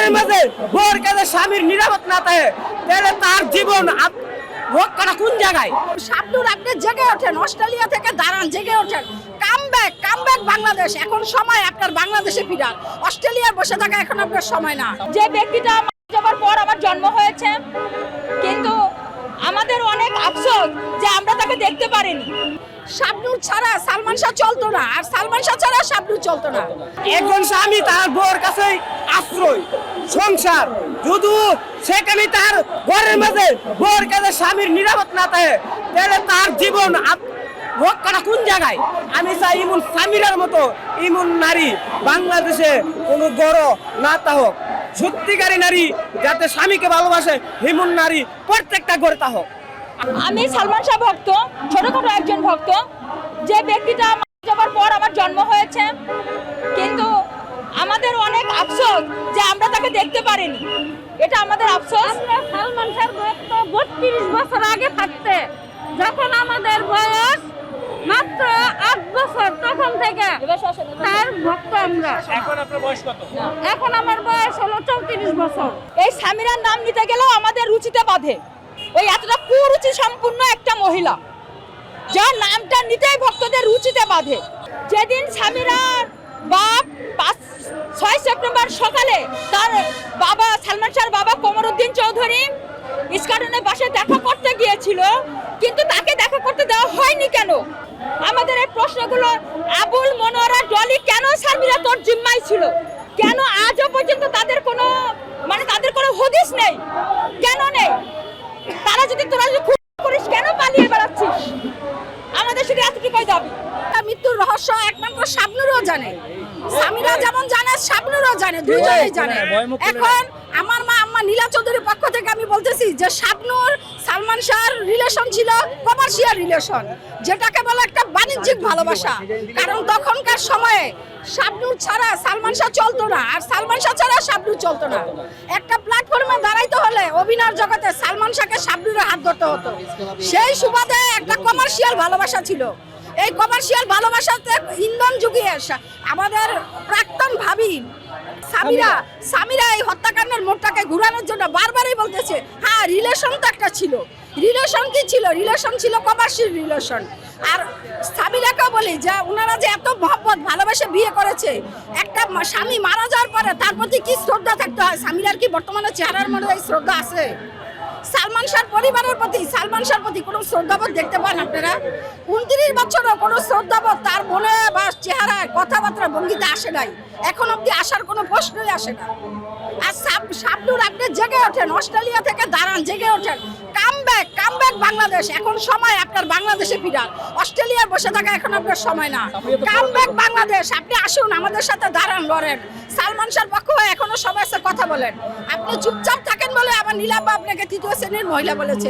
ঘরের মাঝে বোর কাছে স্বামীর নিরাপদ না থাকে তাহলে তার জীবন আপ- রক্ষাটা কোন জায়গায়? শাবনুর আপনি জেগে ওঠেন অস্ট্রেলিয়া থেকে দাঁড়ান জেগে ওঠেন। Come back come back Bangladesh. এখন সময় আপনার বাংলাদেশে ফিরার। অস্ট্রেলিয়ার বসে থাকা এখন আপনার সময় না। যে ব্যক্তিটা মারা যাবার পর আমার জন্ম হয়েছে কিন্তু আমাদের অনেক আফসোস যে আমরা তাকে দেখতে পারিনি। শাবনুর ছাড়া সালমান শাহ চলতো না। আর সালমান শাহ ছাড়া শাবনুর চলতো না। একজন স্বামী তার বোর কাছে আশ্রয়, সংসার। যদি সেখানে তার ঘরের মাঝে বোর কাছে স্বামীর নিরাপদ না থাকে, তাহলে তার জীবন রক্ষাটা কোন জায়গায়? আমি চাই ইমন স্বামীরার মতো ইমন নারী বাংলাদেশে কোনো গড় না তা হোক সত্যিকারী নারী যাতে স্বামীকে ভালোবাসে, হিমন নারী প্রত্যেকটা গড়ে তা হোক আমি সালমান শাহ ভক্ত ছোটখাটো একজন ভক্ত। যে ব্যক্তিটা মারা যাবার পর আমার জন্ম হয়েছে। কিন্তু আমাদের অনেক আফসোস যে আমরা তাকে দেখতে পারিনি। এটা আমাদের আফসোস। সালমান শাহ ভক্ত বত্রিশ বছর আগে থাকতে। যখন আমাদের বয়স মাত্র আট বছর তখন থেকে তার ভক্ত আমরা। এখন আপনার বয়স কত? এখন আমার বয়স হলো চৌত্রিশ বছর। এই স্বামীরার নাম নিতে গেলেও আমাদের রুচিতে বাঁধে। ওই এতটা কুরুচি সম্পূর্ণ একটা মহিলা, যার নামটা নিতেই ভক্তদের রুচিতে বাঁধে। যেদিন স্বামীরার বাপ পাঁচ, ছয় সেপ্টেম্বর সকালে তার বাবা, সালমান শাহর বাবা কোমরুদ্দিন চৌধুরী ইস্কাটনের বাসে দেখা করতে গিয়েছিল, কিন্তু তাকে দেখা করতে দেওয়া হয়নি কেন? আমাদের এই প্রশ্নগুলো আবুল মনোয়ারা ডলি কেন শারমিরা তোর জিম্মায় ছিল? কেন আজও পর্যন্ত তাদের কোনো মানে তাদের কোনো হদিস নেই? তারা যদি তোরা যদি খুন করিস কেন পালিয়ে বেড়াচ্ছিস? আমাদের শুধু এতটুকুই দাবি তার মৃত্যুর রহস্য একমাত্র শাবনুরও জানে। সামিরা যেমন জানে শাবনুরও জানে দুইজনেই জানে। এখন আমার মা আম্মা নীলা চৌধুরীর পক্ষ থেকে আমি বলতেছি যে শাবনুর সালমান শাহর রিলেশন ছিল কমার্শিয়াল রিলেশন যেটাকে বলে একটা বাণিজ্যিক ভালোবাসা। কারণ তখনকার সময়ে শাবনুর ছাড়া সালমান শাহ চলতো না। আর সালমান শাহ ছাড়া শাবনুর চলতো না। একটা প্ল্যাটফর্মে দাঁড়াইতে হলে অভিনয়ের জগতে সালমান শাহকে শাবনুরের হাত ধরতে হতো। সেই সুবাদে একটা কমার্শিয়াল ভালোবাসা ছিল। এই কমার্শিয়াল ভালোবাসাতে ইন্ধন যুগিয়ে আসা- আমাদের প্রাক্তন ভাবি সামিরা সামিরা। এই হত্যাকাণ্ডের মোড়টাকে ঘুরানোর জন্য বারবারই বলতেছে হ্যাঁ রিলেশন তো একটা ছিল। রিলেশন কি ছিল? রিলেশন ছিল কমার্শিয়াল রিলেশন আর সামিরাকে বলি যে ওনারা যে এত মহব্বত ভালোবাসে বিয়ে করেছে একটা স্বামী মারা যাওয়ার পরে তার প্রতি কি শ্রদ্ধা থাকতে হয়? সামিরার কি বর্তমানে চেহারার মধ্যে এই শ্রদ্ধা আছে? সালমান শাহ পরিবারের প্রতি, সালমান শাহর প্রতি কোনো শ্রদ্ধাবোধ দেখতে পান আপনারা? উনত্রিশ বছরও কোনো শ্রদ্ধাবোধ তার মনে বা চেহারায় কথাবার্তা ভঙ্গিতে আসে নাই। এখন অব্দি আসার কোনো প্রশ্নই আসে না। আর সাব- শাবনুর আপনি জেগে ওঠেন, অস্ট্রেলিয়া থেকে দাঁড়ান, জেগে ওঠেন। Back come back Bangladesh. এখন সময় আপনার বাংলাদেশে ফিরার। অস্ট্রেলিয়ার বসে থাকা এখন আপনার সময় না। Come back Bangladesh. আপনি আসুন, আমাদের সাথে দাঁড়ান, লড়েন। সালমান শাহর পক্ষ হয়ে এখনও সবার কথা বলেন। আপনি চুপচাপ থাকেন বলে আবার নীলাম্বা আপনাকে তৃতীয় শ্রেণির মহিলা বলেছে।